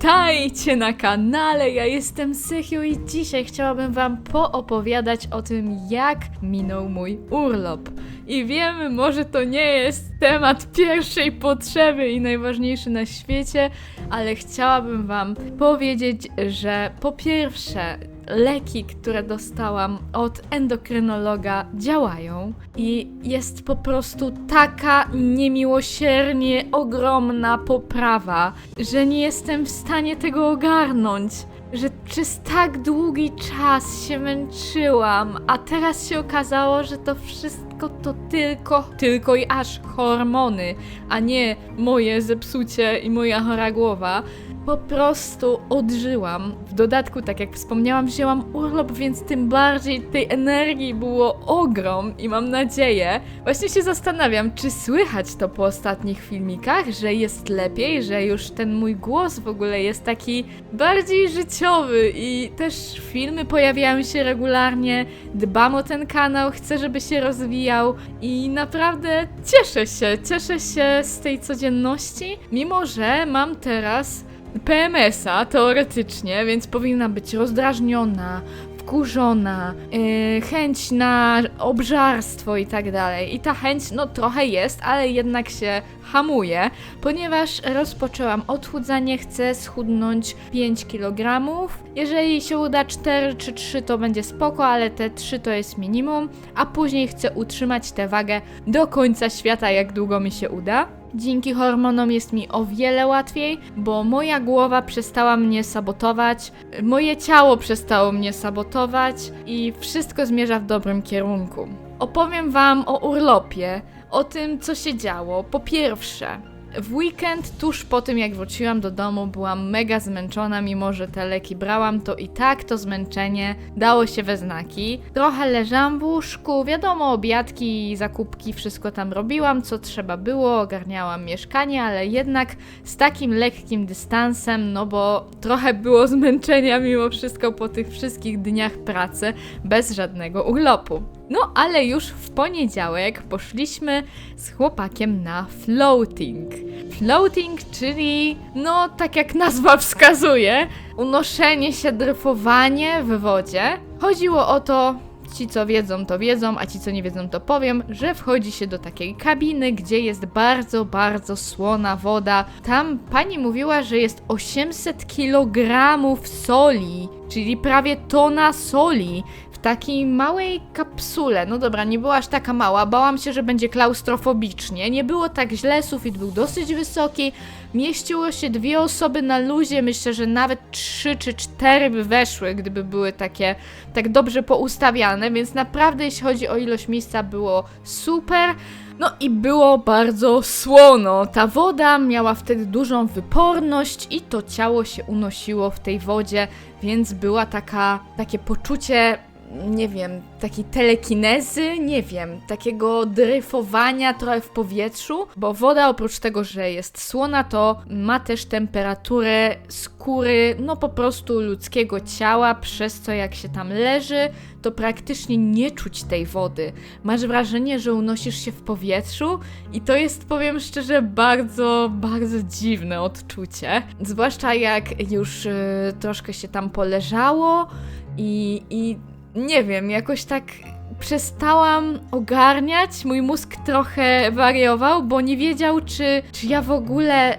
Witajcie na kanale, ja jestem Sychiu i dzisiaj chciałabym wam poopowiadać o tym, jak minął mój urlop. I wiemy, może to nie jest temat pierwszej potrzeby i najważniejszy na świecie, ale chciałabym wam powiedzieć, że po pierwsze, leki, które dostałam od endokrynologa działają i jest po prostu taka niemiłosiernie ogromna poprawa, że nie jestem w stanie tego ogarnąć. Że przez tak długi czas się męczyłam, a teraz się okazało, że to wszystko to tylko, tylko i aż hormony, a nie moje zepsucie i moja chora głowa. Po prostu odżyłam. W dodatku, tak jak wspomniałam, wzięłam urlop, więc tym bardziej tej energii było ogrom i mam nadzieję. Właśnie się zastanawiam, czy słychać to po ostatnich filmikach, że jest lepiej, że już ten mój głos w ogóle jest taki bardziej życiowy i też filmy pojawiają się regularnie. Dbam o ten kanał, chcę, żeby się rozwijał i naprawdę cieszę się, cieszę się z tej codzienności, mimo że mam teraz PMS-a teoretycznie, więc powinna być rozdrażniona, wkurzona, yy, chęć na obżarstwo i tak dalej. I ta chęć, no trochę jest, ale jednak się hamuje, ponieważ rozpoczęłam odchudzanie, chcę schudnąć 5 kg. Jeżeli się uda 4 czy 3 to będzie spoko, ale te 3 to jest minimum, a później chcę utrzymać tę wagę do końca świata, jak długo mi się uda. Dzięki hormonom jest mi o wiele łatwiej, bo moja głowa przestała mnie sabotować, moje ciało przestało mnie sabotować i wszystko zmierza w dobrym kierunku. Opowiem Wam o urlopie, o tym, co się działo. Po pierwsze, w weekend, tuż po tym jak wróciłam do domu, byłam mega zmęczona, mimo że te leki brałam, to i tak to zmęczenie dało się we znaki. Trochę leżałam w łóżku, wiadomo, obiadki, zakupki, wszystko tam robiłam, co trzeba było, ogarniałam mieszkanie, ale jednak z takim lekkim dystansem, no bo trochę było zmęczenia mimo wszystko po tych wszystkich dniach pracy, bez żadnego urlopu. No, ale już w poniedziałek poszliśmy z chłopakiem na floating. Floating, czyli, no, tak jak nazwa wskazuje, unoszenie się, dryfowanie w wodzie. Chodziło o to, ci co wiedzą, to wiedzą, a ci co nie wiedzą, to powiem, że wchodzi się do takiej kabiny, gdzie jest bardzo, bardzo słona woda. Tam pani mówiła, że jest 800 kg soli, czyli prawie tona soli takiej małej kapsule. No dobra, nie była aż taka mała, bałam się, że będzie klaustrofobicznie. Nie było tak źle, sufit był dosyć wysoki. Mieściło się dwie osoby na luzie, myślę, że nawet trzy czy cztery by weszły, gdyby były takie tak dobrze poustawiane, więc naprawdę jeśli chodzi o ilość miejsca było super. No i było bardzo słono. Ta woda miała wtedy dużą wyporność i to ciało się unosiło w tej wodzie, więc była taka takie poczucie nie wiem, takiej telekinezy, nie wiem, takiego dryfowania trochę w powietrzu, bo woda oprócz tego, że jest słona, to ma też temperaturę skóry, no po prostu ludzkiego ciała, przez co jak się tam leży, to praktycznie nie czuć tej wody. Masz wrażenie, że unosisz się w powietrzu i to jest, powiem szczerze, bardzo, bardzo dziwne odczucie. Zwłaszcza jak już y, troszkę się tam poleżało i, i nie wiem, jakoś tak przestałam ogarniać, mój mózg trochę wariował, bo nie wiedział, czy, czy ja w ogóle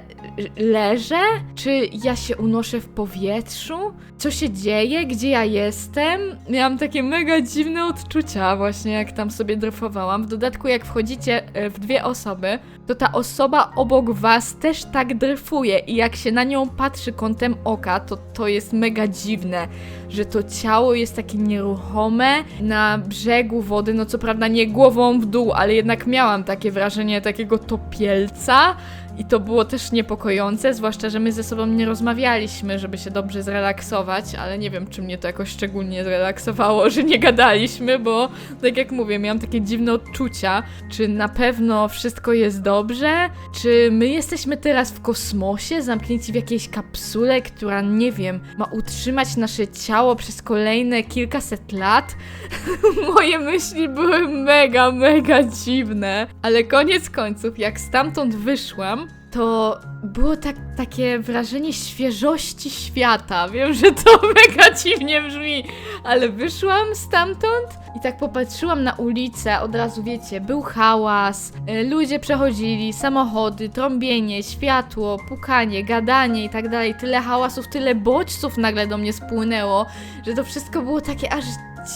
leżę, czy ja się unoszę w powietrzu, co się dzieje, gdzie ja jestem. Miałam takie mega dziwne odczucia właśnie, jak tam sobie dryfowałam. W dodatku, jak wchodzicie e, w dwie osoby, to ta osoba obok was też tak dryfuje i jak się na nią patrzy kątem oka, to to jest mega dziwne, że to ciało jest takie nieruchome. Na brzegu wody, no co prawda nie głową w dół, ale jednak miałam takie wrażenie takiego topielca i to było też niepokojące, zwłaszcza, że my ze sobą nie rozmawialiśmy, żeby się dobrze zrelaksować, ale nie wiem, czy mnie to jakoś szczególnie zrelaksowało, że nie gadaliśmy, bo tak jak mówię, miałam takie dziwne odczucia, czy na pewno wszystko jest dobrze, czy my jesteśmy teraz w kosmosie, zamknięci w jakiejś kapsule, która, nie wiem, ma utrzymać nasze ciało przez kolejne kilkaset lat. Moje myśli były mega, mega dziwne, ale koniec końców, jak stamtąd wyszłam, to było tak, takie wrażenie świeżości świata. Wiem, że to mega dziwnie brzmi, ale wyszłam stamtąd i tak popatrzyłam na ulicę, od razu wiecie, był hałas, y, ludzie przechodzili, samochody, trąbienie, światło, pukanie, gadanie i tak dalej. Tyle hałasów, tyle bodźców nagle do mnie spłynęło, że to wszystko było takie aż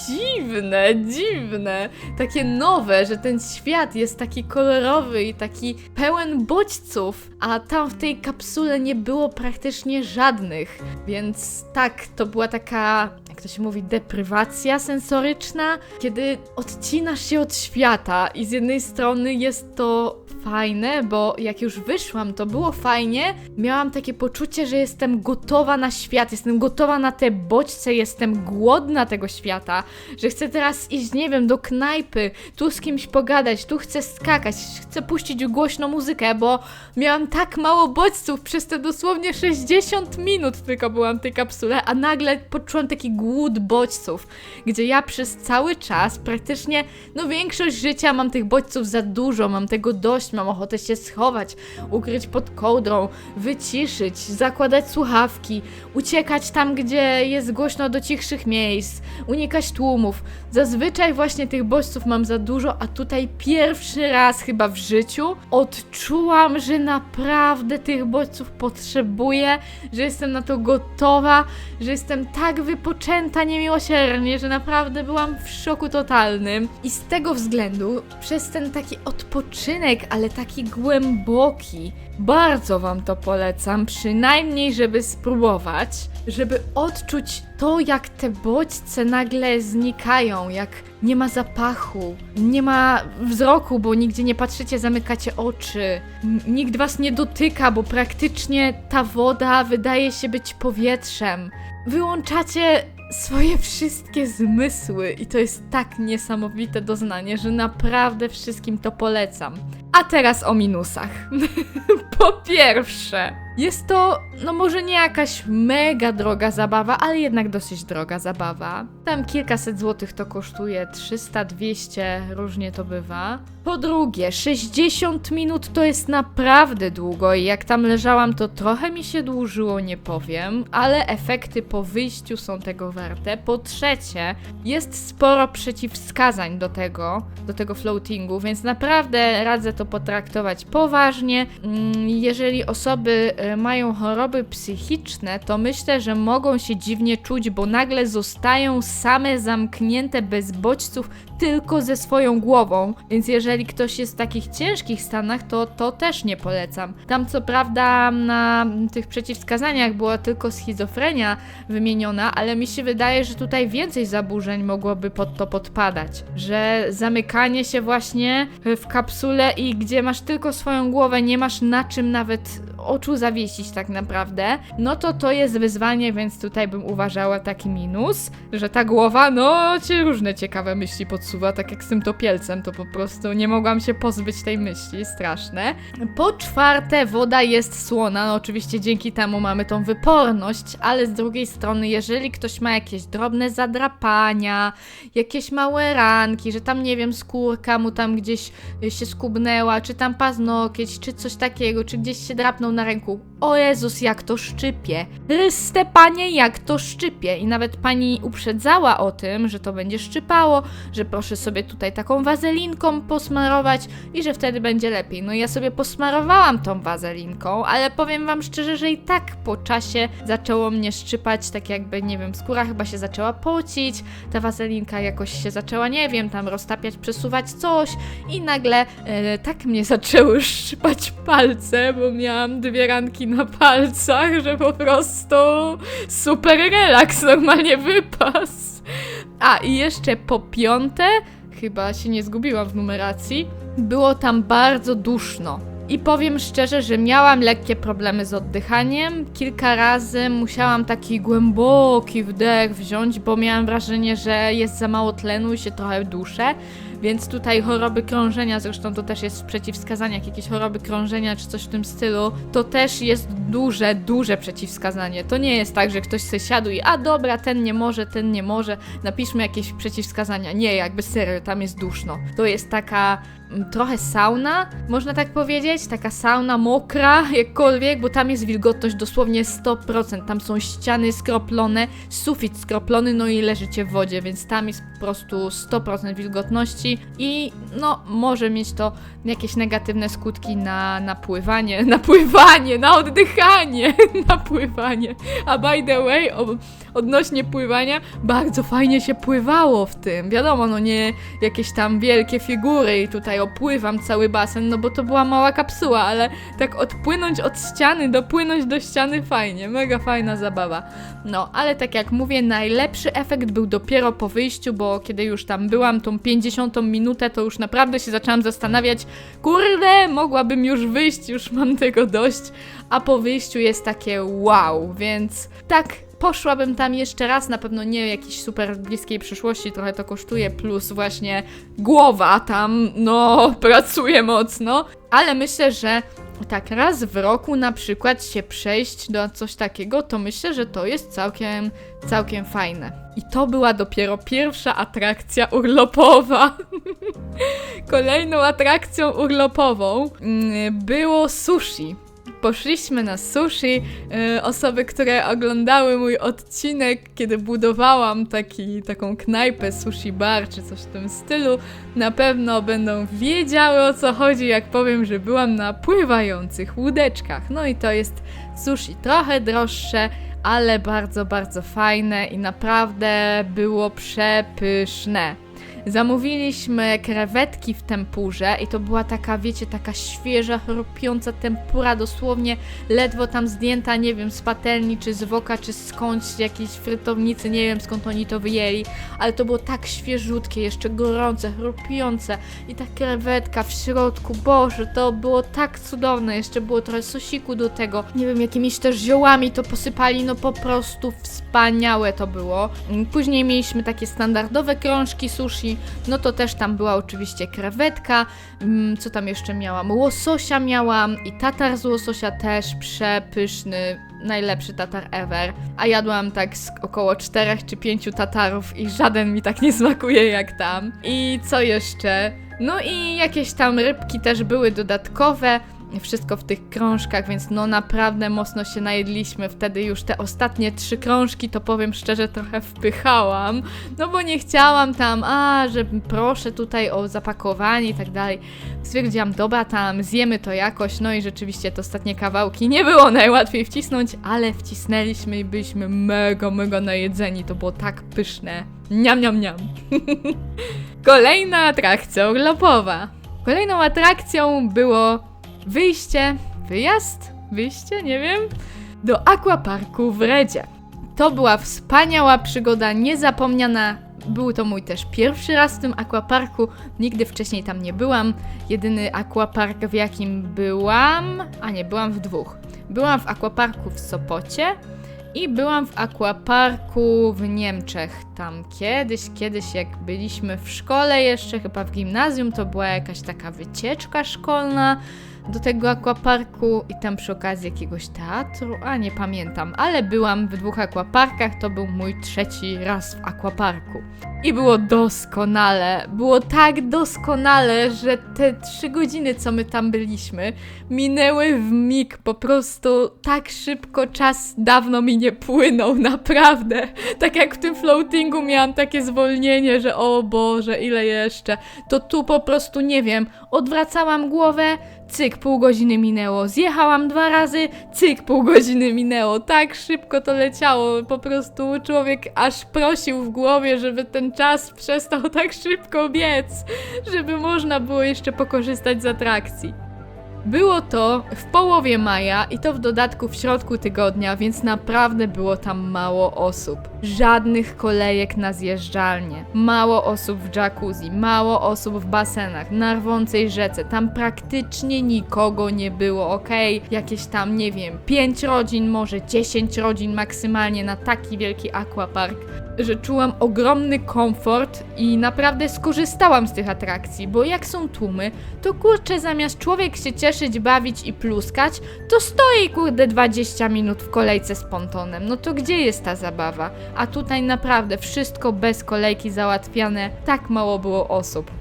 dziwne, dziwne, takie nowe, że ten świat jest taki kolorowy i taki pełen bodźców, a tam w tej kapsule nie było praktycznie żadnych. Więc tak, to była taka, jak to się mówi, deprywacja sensoryczna, kiedy odcinasz się od świata i z jednej strony jest to fajne, bo jak już wyszłam, to było fajnie. Miałam takie poczucie, że jestem gotowa na świat, jestem gotowa na te bodźce, jestem głodna tego świata, że chcę teraz iść, nie wiem, do knajpy, tu z kimś pogadać, tu chcę skakać, chcę puścić głośną muzykę, bo miałam tak mało bodźców przez te dosłownie 60 minut tylko byłam w tej kapsule, a nagle poczułam taki głód bodźców, gdzie ja przez cały czas, praktycznie, no większość życia mam tych bodźców za dużo, mam tego dość, mam ochotę się schować, ukryć pod kołdrą, wyciszyć, zakładać słuchawki, uciekać tam, gdzie jest głośno do cichszych miejsc, unikać tłumów. Zazwyczaj właśnie tych bodźców mam za dużo, a tutaj pierwszy raz chyba w życiu odczułam, że naprawdę tych bodźców potrzebuję, że jestem na to gotowa, że jestem tak wypoczęta niemiłosiernie, że naprawdę byłam w szoku totalnym. I z tego względu, przez ten taki odpoczynek, ale taki głęboki, bardzo Wam to polecam, przynajmniej żeby spróbować, żeby odczuć to, jak te bodźce nagle znikają, jak nie ma zapachu, nie ma wzroku, bo nigdzie nie patrzycie, zamykacie oczy, nikt Was nie dotyka, bo praktycznie ta woda wydaje się być powietrzem. Wyłączacie swoje wszystkie zmysły i to jest tak niesamowite doznanie, że naprawdę wszystkim to polecam. A teraz o minusach. po pierwsze, jest to, no może nie jakaś mega droga zabawa, ale jednak dosyć droga zabawa. Tam kilkaset złotych to kosztuje, 300, 200, różnie to bywa. Po drugie, 60 minut to jest naprawdę długo i jak tam leżałam, to trochę mi się dłużyło, nie powiem, ale efekty po wyjściu są tego warte. Po trzecie, jest sporo przeciwwskazań do tego, do tego floatingu, więc naprawdę radzę to potraktować poważnie. Mm, Jeżeli osoby e, mają choroby psychiczne, to myślę, że mogą się dziwnie czuć, bo nagle zostają same zamknięte bez bodźców tylko ze swoją głową. Więc jeżeli ktoś jest w takich ciężkich stanach, to to też nie polecam. Tam co prawda na tych przeciwwskazaniach była tylko schizofrenia wymieniona, ale mi się wydaje, że tutaj więcej zaburzeń mogłoby pod to podpadać. Że zamykanie się właśnie w kapsule i gdzie masz tylko swoją głowę, nie masz na czym nawet oczu zawiesić tak naprawdę, no to to jest wyzwanie, więc tutaj bym uważała taki minus, że ta głowa, no ci różne ciekawe myśli podsuwa, tak jak z tym topielcem, to po prostu nie mogłam się pozbyć tej myśli, straszne. Po czwarte, woda jest słona, no oczywiście dzięki temu mamy tą wyporność, ale z drugiej strony, jeżeli ktoś ma jakieś drobne zadrapania, jakieś małe ranki, że tam, nie wiem, skórka mu tam gdzieś się skubnęła, czy tam paznokieć, czy coś takiego, czy gdzieś się drapnął na ręku. O Jezus, jak to szczypie. Chryste panie, jak to szczypie. I nawet pani uprzedzała o tym, że to będzie szczypało, że proszę sobie tutaj taką wazelinką posmarować i że wtedy będzie lepiej. No ja sobie posmarowałam tą wazelinką, ale powiem wam szczerze, że i tak po czasie zaczęło mnie szczypać, tak jakby, nie wiem, skóra chyba się zaczęła pocić, ta wazelinka jakoś się zaczęła, nie wiem, tam roztapiać, przesuwać coś i nagle e, tak mnie zaczęły szczypać palce, bo miałam dwie ranki na palcach, że po prostu super relaks, normalnie wypas. A i jeszcze po piąte, chyba się nie zgubiłam w numeracji, było tam bardzo duszno. I powiem szczerze, że miałam lekkie problemy z oddychaniem. Kilka razy musiałam taki głęboki wdech wziąć, bo miałam wrażenie, że jest za mało tlenu i się trochę duszę. Więc tutaj choroby krążenia, zresztą to też jest w przeciwwskazaniach, jakieś choroby krążenia czy coś w tym stylu, to też jest duże, duże przeciwwskazanie. To nie jest tak, że ktoś sobie siadł i a dobra, ten nie może, ten nie może, napiszmy jakieś przeciwwskazania. Nie, jakby serio, tam jest duszno. To jest taka trochę sauna, można tak powiedzieć, taka sauna mokra, jakkolwiek, bo tam jest wilgotność dosłownie 100%, tam są ściany skroplone, sufit skroplony, no i leżycie w wodzie, więc tam jest po prostu 100% wilgotności i no może mieć to jakieś negatywne skutki na, na pływanie, na oddychanie, na pływanie. A by the way, o, odnośnie pływania, bardzo fajnie się pływało w tym. Wiadomo, no nie jakieś tam wielkie figury i tutaj opływam cały basen, no bo to była mała kapsuła, ale tak odpłynąć od ściany, dopłynąć do ściany fajnie, mega fajna zabawa. No, ale tak jak mówię, najlepszy efekt był dopiero po wyjściu, bo kiedy już tam byłam tą 50 minutę, to już naprawdę się zaczęłam zastanawiać, kurde, mogłabym już wyjść, już mam tego dość, a po wyjściu jest takie wow, więc tak poszłabym tam jeszcze raz, na pewno nie w jakiejś super bliskiej przyszłości, trochę to kosztuje, plus właśnie głowa tam, no, pracuje mocno, ale myślę, że tak raz w roku na przykład się przejść do coś takiego, to myślę, że to jest całkiem, całkiem fajne. I to była dopiero pierwsza atrakcja urlopowa. Kolejną atrakcją urlopową mm, było sushi. Poszliśmy na sushi. E, Osoby, które oglądały mój odcinek, kiedy budowałam taki, taką knajpę sushi bar czy coś w tym stylu, na pewno będą wiedziały o co chodzi, jak powiem, że byłam na pływających łódeczkach. No i to jest sushi trochę droższe, ale bardzo, bardzo fajne i naprawdę było przepyszne. Zamówiliśmy krewetki w tempurze i to była taka, wiecie, taka świeża, chrupiąca tempura, dosłownie ledwo tam zdjęta, nie wiem, z patelni, czy z woka, czy skądś, z jakiejś frytownicy, nie wiem skąd oni to wyjęli, ale to było tak świeżutkie, jeszcze gorące, chrupiące i ta krewetka w środku, Boże, to było tak cudowne, jeszcze było trochę sosiku do tego, nie wiem, jakimiś też ziołami to posypali, no po prostu wspaniałe to było. Później mieliśmy takie standardowe krążki sushi, no to też tam była oczywiście krewetka, mm, co tam jeszcze miałam? Łososia miałam i tatar z łososia też przepyszny, najlepszy tatar ever. A jadłam tak z około 4 czy 5 tatarów i żaden mi tak nie smakuje jak tam. I co jeszcze? No i jakieś tam rybki też były dodatkowe. Wszystko w tych krążkach, więc no naprawdę mocno się najedliśmy. Wtedy już te ostatnie trzy krążki, to powiem szczerze, trochę wpychałam. No bo nie chciałam tam, a, że proszę tutaj o zapakowanie i tak dalej. Stwierdziłam, dobra, tam zjemy to jakoś. No i rzeczywiście te ostatnie kawałki nie było najłatwiej wcisnąć, ale wcisnęliśmy i byliśmy mega, mega najedzeni. To było tak pyszne. Niam, niam, niam. Kolejna atrakcja urlopowa. Kolejną atrakcją było wyjście, wyjazd, wyjście, nie wiem, do aquaparku w Redzie. To była wspaniała przygoda, niezapomniana. Był to mój też pierwszy raz w tym aquaparku. Nigdy wcześniej tam nie byłam. Jedyny aquapark, w jakim byłam, a nie, byłam w dwóch. Byłam w aquaparku w Sopocie i byłam w aquaparku w Niemczech. Tam kiedyś, kiedyś jak byliśmy w szkole jeszcze, chyba w gimnazjum, to była jakaś taka wycieczka szkolna do tego aquaparku i tam przy okazji jakiegoś teatru, a nie pamiętam, ale byłam w dwóch aquaparkach, to był mój trzeci raz w aquaparku. I było doskonale, było tak doskonale, że te trzy godziny, co my tam byliśmy, minęły w mig, po prostu tak szybko czas dawno mi nie płynął, naprawdę. Tak jak w tym floatingu miałam takie zwolnienie, że o Boże, ile jeszcze, to tu po prostu nie wiem, odwracałam głowę, cyk, pół godziny minęło. Zjechałam dwa razy, cyk, pół godziny minęło. Tak szybko to leciało. Po prostu człowiek aż prosił w głowie, żeby ten czas przestał tak szybko biec, żeby można było jeszcze pokorzystać z atrakcji. Było to w połowie maja i to w dodatku w środku tygodnia, więc naprawdę było tam mało osób. Żadnych kolejek na zjeżdżalnię, mało osób w jacuzzi, mało osób w basenach, na rwącej rzece. Tam praktycznie nikogo nie było, okej? Jakieś tam, nie wiem, 5 rodzin, może 10 rodzin maksymalnie na taki wielki aquapark że czułam ogromny komfort i naprawdę skorzystałam z tych atrakcji, bo jak są tłumy, to kurczę, zamiast człowiek się cieszyć, bawić i pluskać, to stoi kurde 20 minut w kolejce z pontonem. No to gdzie jest ta zabawa? A tutaj naprawdę wszystko bez kolejki załatwiane, tak mało było osób.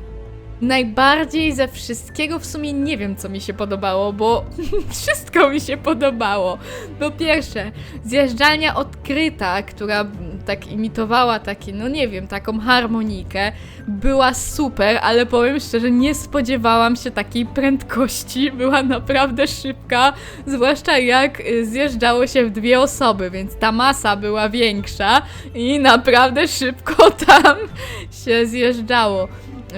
Najbardziej ze wszystkiego w sumie nie wiem, co mi się podobało, bo wszystko mi się podobało. Po pierwsze, zjeżdżalnia odkryta, która tak imitowała taki, no nie wiem, taką harmonikę, była super, ale powiem szczerze, nie spodziewałam się takiej prędkości. Była naprawdę szybka, zwłaszcza jak y, zjeżdżało się w dwie osoby, więc ta masa była większa i naprawdę szybko tam się zjeżdżało.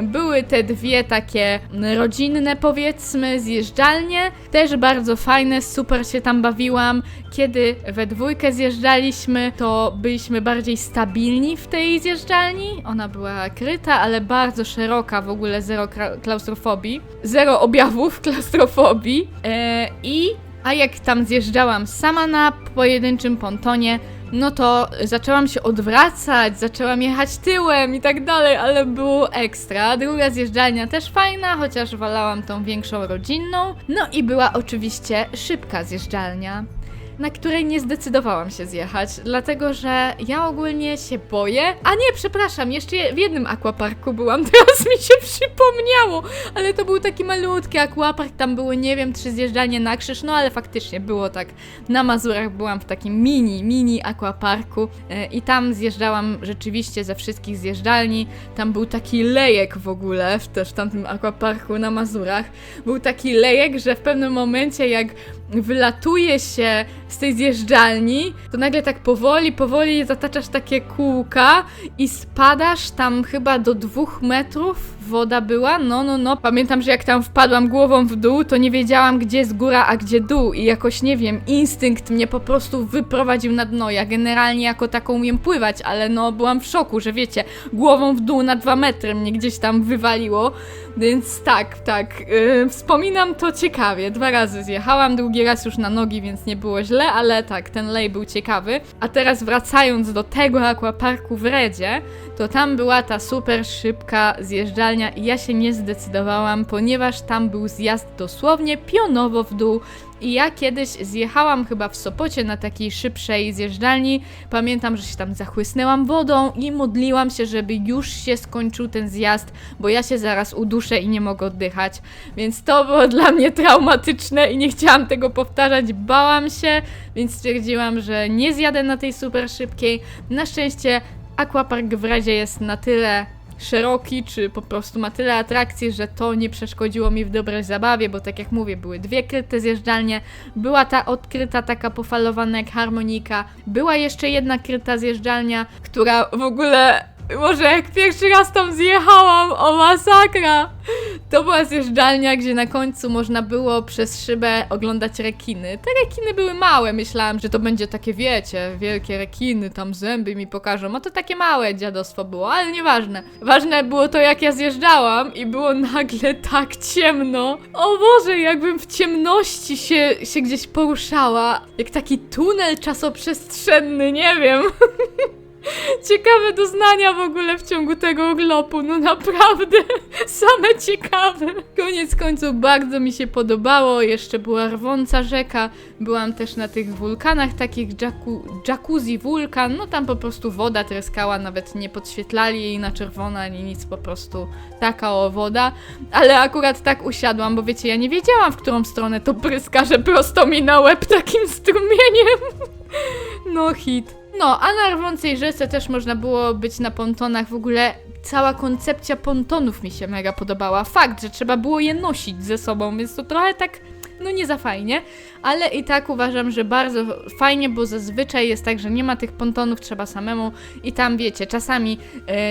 Były te dwie takie rodzinne, powiedzmy, zjeżdżalnie, też bardzo fajne, super się tam bawiłam. Kiedy we dwójkę zjeżdżaliśmy, to byliśmy bardziej stabilni w tej zjeżdżalni. Ona była kryta, ale bardzo szeroka, w ogóle zero klaustrofobii, zero objawów klaustrofobii. E, I a jak tam zjeżdżałam sama na pojedynczym pontonie, no to zaczęłam się odwracać, zaczęłam jechać tyłem i tak dalej, ale było ekstra. Druga zjeżdżalnia też fajna, chociaż wolałam tą większą rodzinną. No i była oczywiście szybka zjeżdżalnia. Na której nie zdecydowałam się zjechać, dlatego że ja ogólnie się boję. A nie, przepraszam, jeszcze w jednym aquaparku byłam, teraz mi się przypomniało, ale to był taki malutki aquapark, tam były, nie wiem, trzy zjeżdżalnie na krzyż, no ale faktycznie było tak. Na Mazurach byłam w takim mini, mini aquaparku e, i tam zjeżdżałam rzeczywiście ze wszystkich zjeżdżalni. Tam był taki lejek w ogóle, też w tamtym aquaparku na Mazurach. Był taki lejek, że w pewnym momencie jak wylatuje się z tej zjeżdżalni, to nagle tak powoli, powoli zataczasz takie kółka i spadasz tam chyba do dwóch metrów woda była, no, no, no. Pamiętam, że jak tam wpadłam głową w dół, to nie wiedziałam, gdzie jest góra, a gdzie dół i jakoś, nie wiem, instynkt mnie po prostu wyprowadził na dno. Ja generalnie jako taką umiem pływać, ale no, byłam w szoku, że wiecie, głową w dół na dwa metry mnie gdzieś tam wywaliło, więc tak, tak, yy, wspominam to ciekawie. Dwa razy zjechałam, drugi raz już na nogi, więc nie było źle, ale tak, ten lej był ciekawy. A teraz wracając do tego aquaparku w Redzie, to tam była ta super szybka zjeżdżalnia i ja się nie zdecydowałam, ponieważ tam był zjazd dosłownie pionowo w dół. I ja kiedyś zjechałam chyba w Sopocie na takiej szybszej zjeżdżalni. Pamiętam, że się tam zachłysnęłam wodą i modliłam się, żeby już się skończył ten zjazd, bo ja się zaraz uduszę i nie mogę oddychać. Więc to było dla mnie traumatyczne i nie chciałam tego powtarzać. Bałam się, więc stwierdziłam, że nie zjadę na tej super szybkiej. Na szczęście Aquapark w Radzie jest na tyle szeroki, czy po prostu ma tyle atrakcji, że to nie przeszkodziło mi w dobrej zabawie, bo tak jak mówię, były dwie kryte zjeżdżalnie, była ta odkryta taka pofalowana jak harmonika, była jeszcze jedna kryta zjeżdżalnia, która w ogóle może jak pierwszy raz tam zjechałam, o masakra! To była zjeżdżalnia, gdzie na końcu można było przez szybę oglądać rekiny. Te rekiny były małe, myślałam, że to będzie takie, wiecie, wielkie rekiny, tam zęby mi pokażą. A to takie małe dziadostwo było, ale nieważne. Ważne było to, jak ja zjeżdżałam i było nagle tak ciemno. O Boże, jakbym w ciemności się, się gdzieś poruszała. Jak taki tunel czasoprzestrzenny, nie wiem. Ciekawe doznania w ogóle w ciągu tego oglopu, no naprawdę, same ciekawe. Koniec końców bardzo mi się podobało, jeszcze była rwąca rzeka, byłam też na tych wulkanach takich, jacu jacuzzi wulkan, no tam po prostu woda tryskała, nawet nie podświetlali jej na czerwono ani nic, po prostu taka o woda, ale akurat tak usiadłam, bo wiecie, ja nie wiedziałam w którą stronę to pryska, że prosto mi na łeb takim strumieniem. No hit. No, a na rwącej rzece też można było być na pontonach. W ogóle cała koncepcja pontonów mi się mega podobała. Fakt, że trzeba było je nosić ze sobą, więc to trochę tak, no nie za fajnie, ale i tak uważam, że bardzo fajnie, bo zazwyczaj jest tak, że nie ma tych pontonów, trzeba samemu i tam wiecie, czasami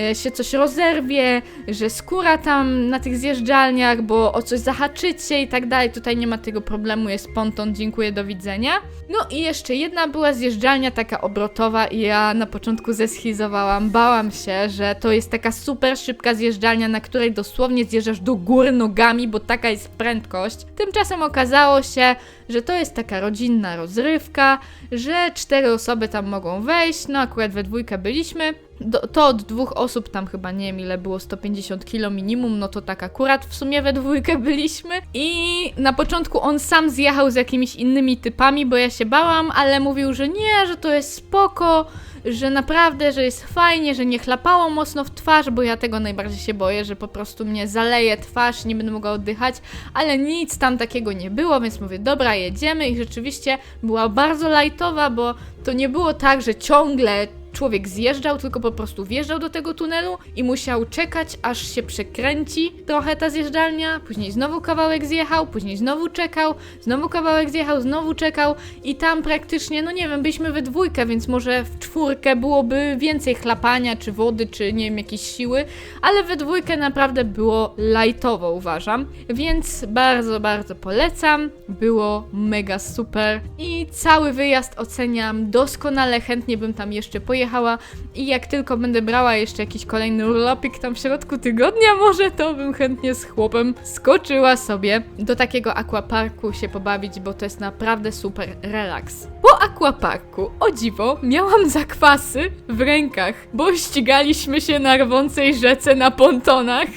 e, się coś rozerwie, że skóra tam na tych zjeżdżalniach, bo o coś zahaczycie i tak dalej. Tutaj nie ma tego problemu, jest ponton, dziękuję, do widzenia. No i jeszcze jedna była zjeżdżalnia taka obrotowa i ja na początku zeschizowałam, bałam się, że to jest taka super szybka zjeżdżalnia, na której dosłownie zjeżdżasz do góry nogami, bo taka jest prędkość. Tymczasem okazało się, że to jest taka rodzinna rozrywka, że cztery osoby tam mogą wejść, no akurat we dwójkę byliśmy. Do, to od dwóch osób, tam chyba nie wiem ile było, 150 kilo minimum, no to tak akurat w sumie we dwójkę byliśmy. I na początku on sam zjechał z jakimiś innymi typami, bo ja się bałam, ale mówił, że nie, że to jest spoko, że naprawdę, że jest fajnie, że nie chlapało mocno w twarz, bo ja tego najbardziej się boję, że po prostu mnie zaleje twarz, nie będę mogła oddychać, ale nic tam takiego nie było, więc mówię, dobra, jedziemy i rzeczywiście była bardzo lajtowa, bo to nie było tak, że ciągle człowiek zjeżdżał, tylko po prostu wjeżdżał do tego tunelu i musiał czekać, aż się przekręci trochę ta zjeżdżalnia, później znowu kawałek zjechał, później znowu czekał, znowu kawałek zjechał, znowu czekał. I tam praktycznie, no nie wiem, byliśmy we dwójkę, więc może w czwórkę byłoby więcej chlapania, czy wody, czy nie wiem, jakiejś siły, ale we dwójkę naprawdę było lajtowo, uważam, więc bardzo, bardzo polecam, było mega super. I cały wyjazd oceniam doskonale, chętnie bym tam jeszcze pojechała i jak tylko będę brała jeszcze jakiś kolejny urlopik tam w środku tygodnia może, to bym chętnie z chłopem skoczyła sobie do takiego aquaparku się pobawić, bo to jest naprawdę super relaks. Po aquaparku, o dziwo, miałam zakwasy w rękach, bo ścigaliśmy się na rwącej rzece na pontonach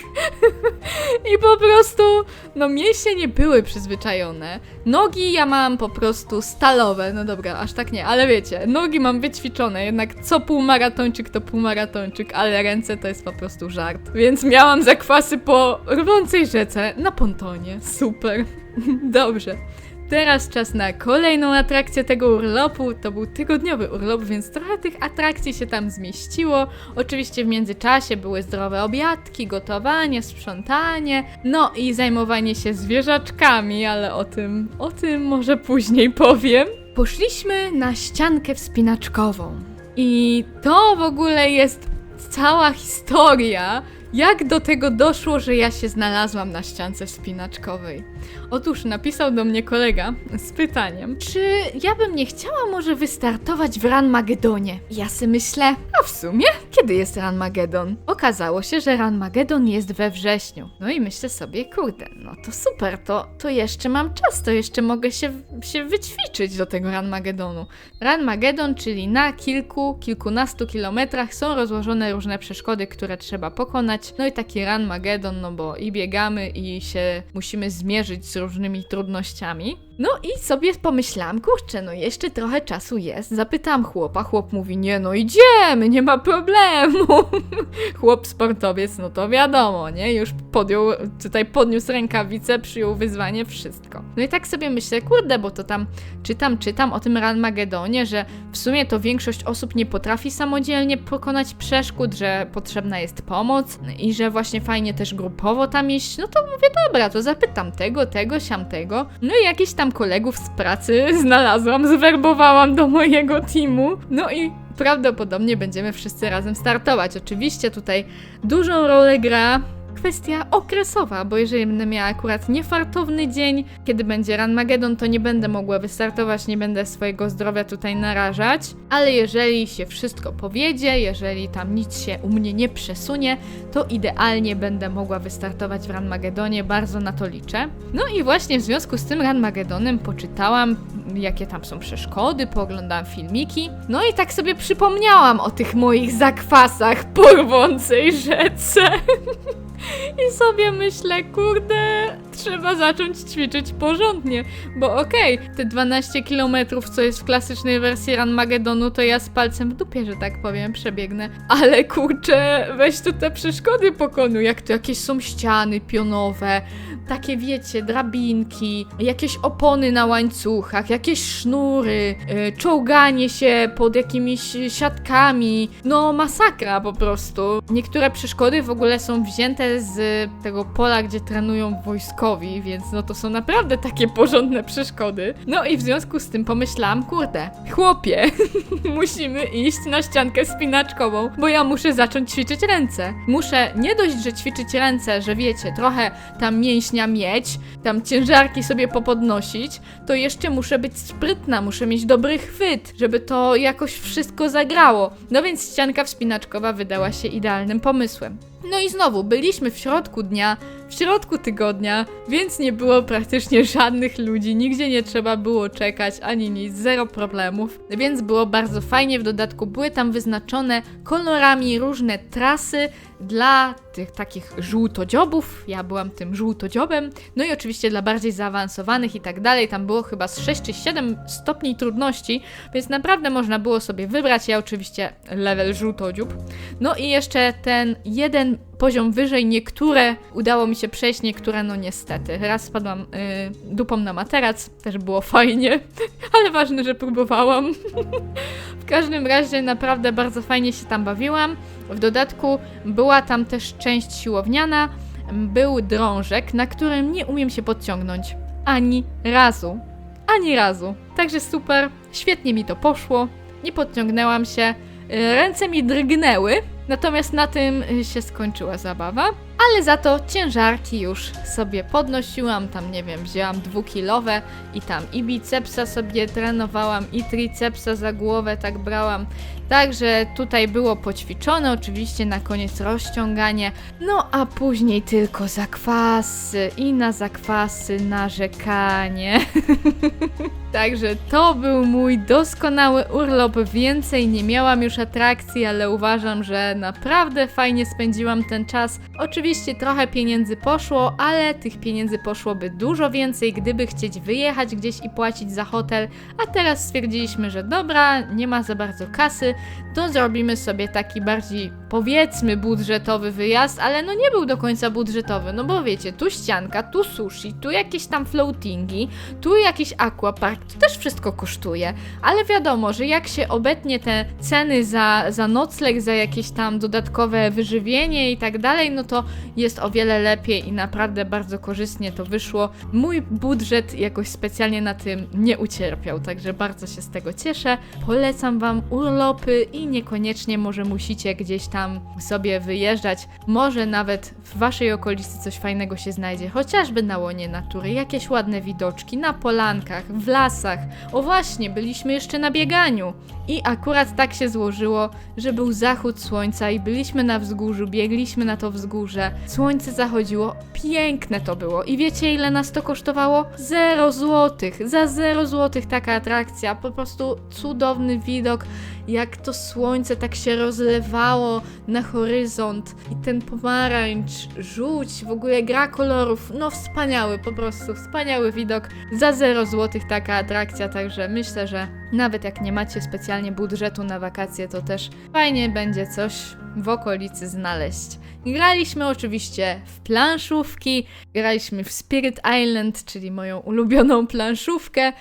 i po prostu, no mięśnie nie były przyzwyczajone. Nogi ja mam po prostu stalowe, no dobra, aż tak nie, ale wiecie, nogi mam wyćwiczone, jednak co półmaratończyk to półmaratończyk, ale ręce to jest po prostu żart. Więc miałam zakwasy po rwącej rzece na pontonie. Super. Dobrze. Teraz czas na kolejną atrakcję tego urlopu. To był tygodniowy urlop, więc trochę tych atrakcji się tam zmieściło. Oczywiście w międzyczasie były zdrowe obiadki, gotowanie, sprzątanie, no i zajmowanie się zwierzaczkami, ale o tym, o tym może później powiem. Poszliśmy na ściankę wspinaczkową. I to w ogóle jest cała historia, jak do tego doszło, że ja się znalazłam na ściance wspinaczkowej. Otóż napisał do mnie kolega z pytaniem, czy ja bym nie chciała może wystartować w Run Magedonie. Ja sobie myślę, a w sumie, kiedy jest Run Magedon? Okazało się, że Run Magedon jest we wrześniu. No i myślę sobie, kurde, no to super, to, to jeszcze mam czas, to jeszcze mogę się, się wyćwiczyć do tego Run Magedonu. Run Magedon, czyli na kilku, kilkunastu kilometrach są rozłożone różne przeszkody, które trzeba pokonać. No i taki Run Magedon, no bo i biegamy i się musimy zmierzyć z różnymi trudnościami. No i sobie pomyślałam, kurczę, no jeszcze trochę czasu jest. Zapytałam chłopa, chłop mówi, nie no idziemy, nie ma problemu. Chłop sportowiec, no to wiadomo, nie? Już podjął, tutaj podniósł rękawice, przyjął wyzwanie, wszystko. No i tak sobie myślę, kurde, bo to tam czytam, czytam o tym Ranmagedonie, że w sumie to większość osób nie potrafi samodzielnie pokonać przeszkód, że potrzebna jest pomoc i że właśnie fajnie też grupowo tam iść. No to mówię, dobra, to zapytam tego, tego, siamtego. No i jakiś tam kolegów z pracy znalazłam, zwerbowałam do mojego teamu. No i prawdopodobnie będziemy wszyscy razem startować. Oczywiście tutaj dużą rolę gra kwestia okresowa, bo jeżeli będę miała akurat niefartowny dzień, kiedy będzie Ranmagedon, to nie będę mogła wystartować, nie będę swojego zdrowia tutaj narażać, ale jeżeli się wszystko powiedzie, jeżeli tam nic się u mnie nie przesunie, to idealnie będę mogła wystartować w Ranmagedonie, bardzo na to liczę. No i właśnie w związku z tym Ranmagedonem poczytałam, jakie tam są przeszkody, pooglądałam filmiki, no i tak sobie przypomniałam o tych moich zakwasach po rwącej rzece. I sobie myślę, kurde, trzeba zacząć ćwiczyć porządnie, bo okej, te 12 km, co jest w klasycznej wersji Ranmagedonu, to ja z palcem w dupie, że tak powiem, przebiegnę. Ale kurczę, weź tu te przeszkody pokonuj, jak tu jakieś są ściany pionowe, takie wiecie, drabinki, jakieś opony na łańcuchach, jakieś sznury, yy, czołganie się pod jakimiś siatkami, no masakra po prostu. Niektóre przeszkody w ogóle są wzięte z tego pola, gdzie trenują wojskowi, więc no to są naprawdę takie porządne przeszkody. No i w związku z tym pomyślałam, kurde, chłopie, musimy iść na ściankę spinaczkową, bo ja muszę zacząć ćwiczyć ręce. Muszę nie dość, że ćwiczyć ręce, że wiecie, trochę tam mięśnia mieć, tam ciężarki sobie popodnosić, to jeszcze muszę być sprytna, muszę mieć dobry chwyt, żeby to jakoś wszystko zagrało. No więc ścianka wspinaczkowa wydała się idealnym pomysłem. No i znowu, byliśmy w środku dnia, w środku tygodnia, więc nie było praktycznie żadnych ludzi, nigdzie nie trzeba było czekać ani nic, zero problemów, więc było bardzo fajnie. W dodatku były tam wyznaczone kolorami różne trasy dla tych takich żółtodziobów. Ja byłam tym żółtodziobem. No i oczywiście dla bardziej zaawansowanych i tak dalej. Tam było chyba z 6 czy 7 stopni trudności, więc naprawdę można było sobie wybrać. Ja oczywiście level żółtodziób. No i jeszcze ten jeden poziom wyżej, niektóre udało mi się przejść, niektóre no niestety. Raz spadłam y, dupą na materac, też było fajnie, ale ważne, że próbowałam. w każdym razie naprawdę bardzo fajnie się tam bawiłam. W dodatku była tam też część siłowniana, był drążek, na którym nie umiem się podciągnąć. Ani razu. Ani razu. Także super, świetnie mi to poszło. Nie podciągnęłam się, y, ręce mi drgnęły, natomiast na tym się skończyła zabawa. Ale za to ciężarki już sobie podnosiłam, tam nie wiem, wzięłam dwukilowe i tam i bicepsa sobie trenowałam, i tricepsa za głowę tak brałam. Także tutaj było poćwiczone, oczywiście na koniec rozciąganie, no a później tylko zakwasy i na zakwasy narzekanie. Także to był mój doskonały urlop. Więcej nie miałam już atrakcji, ale uważam, że naprawdę fajnie spędziłam ten czas. Oczywiście trochę pieniędzy poszło, ale tych pieniędzy poszłoby dużo więcej, gdyby chcieć wyjechać gdzieś i płacić za hotel. A teraz stwierdziliśmy, że dobra, nie ma za bardzo kasy, to zrobimy sobie taki bardziej powiedzmy budżetowy wyjazd, ale no nie był do końca budżetowy, no bo wiecie, tu ścianka, tu sushi, tu jakieś tam floatingi, tu jakiś aquapark, to też wszystko kosztuje, ale wiadomo, że jak się obetnie te ceny za, za nocleg, za jakieś tam dodatkowe wyżywienie i tak dalej, no to jest o wiele lepiej i naprawdę bardzo korzystnie to wyszło. Mój budżet jakoś specjalnie na tym nie ucierpiał, także bardzo się z tego cieszę. Polecam Wam urlopy i niekoniecznie może musicie gdzieś tam sobie wyjeżdżać. Może nawet w Waszej okolicy coś fajnego się znajdzie, chociażby na łonie natury, jakieś ładne widoczki na polankach, w lasach. O właśnie, byliśmy jeszcze na bieganiu. I akurat tak się złożyło, że był zachód słońca i byliśmy na wzgórzu, biegliśmy na to wzgórze. Słońce zachodziło, piękne to było. I wiecie ile nas to kosztowało? Zero złotych. Za zero złotych taka atrakcja. Po prostu cudowny widok, jak to słońce tak się rozlewało na horyzont i ten pomarańcz, żółć, w ogóle gra kolorów. No wspaniały, po prostu wspaniały widok. Za zero złotych taka atrakcja, także myślę, że nawet jak nie macie specjalnie budżetu na wakacje, to też fajnie będzie coś w okolicy znaleźć. Graliśmy oczywiście w planszówki, graliśmy w Spirit Island, czyli moją ulubioną planszówkę.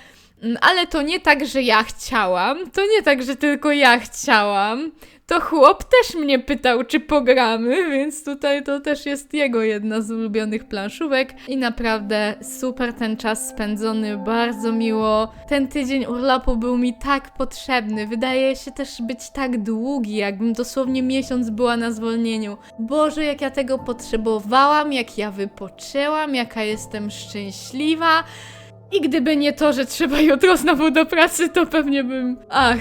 Mm, Ale to nie tak, że ja chciałam, to nie tak, że tylko ja chciałam. To chłop też mnie pytał, czy pogramy, więc tutaj to też jest jego jedna z ulubionych planszówek. I naprawdę super ten czas spędzony, bardzo miło. Ten tydzień urlopu był mi tak potrzebny. Wydaje się też być tak długi, jakbym dosłownie miesiąc była na zwolnieniu. Boże, jak ja tego potrzebowałam, jak ja wypoczęłam, jaka jestem szczęśliwa. I gdyby nie to, że trzeba jutro znowu do pracy, to pewnie bym. Ach,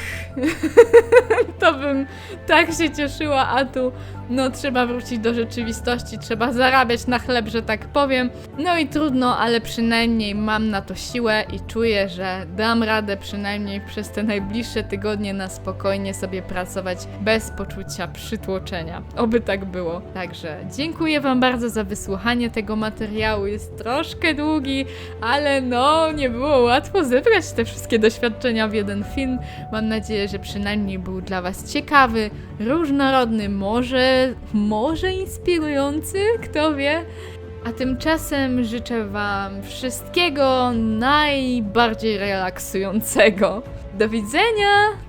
to bym tak się cieszyła, a tu no trzeba wrócić do rzeczywistości, trzeba zarabiać na chleb, że tak powiem. No i trudno, ale przynajmniej mam na to siłę i czuję, że dam radę przynajmniej przez te najbliższe tygodnie na spokojnie sobie pracować bez poczucia przytłoczenia. Oby tak było. Także dziękuję Wam bardzo za wysłuchanie tego materiału. Jest troszkę długi, ale no nie było łatwo zebrać te wszystkie doświadczenia w jeden film. Mam nadzieję, że przynajmniej był dla Was ciekawy, różnorodny, może, inspirujący, kto wie. A tymczasem życzę Wam wszystkiego najbardziej relaksującego. Do widzenia!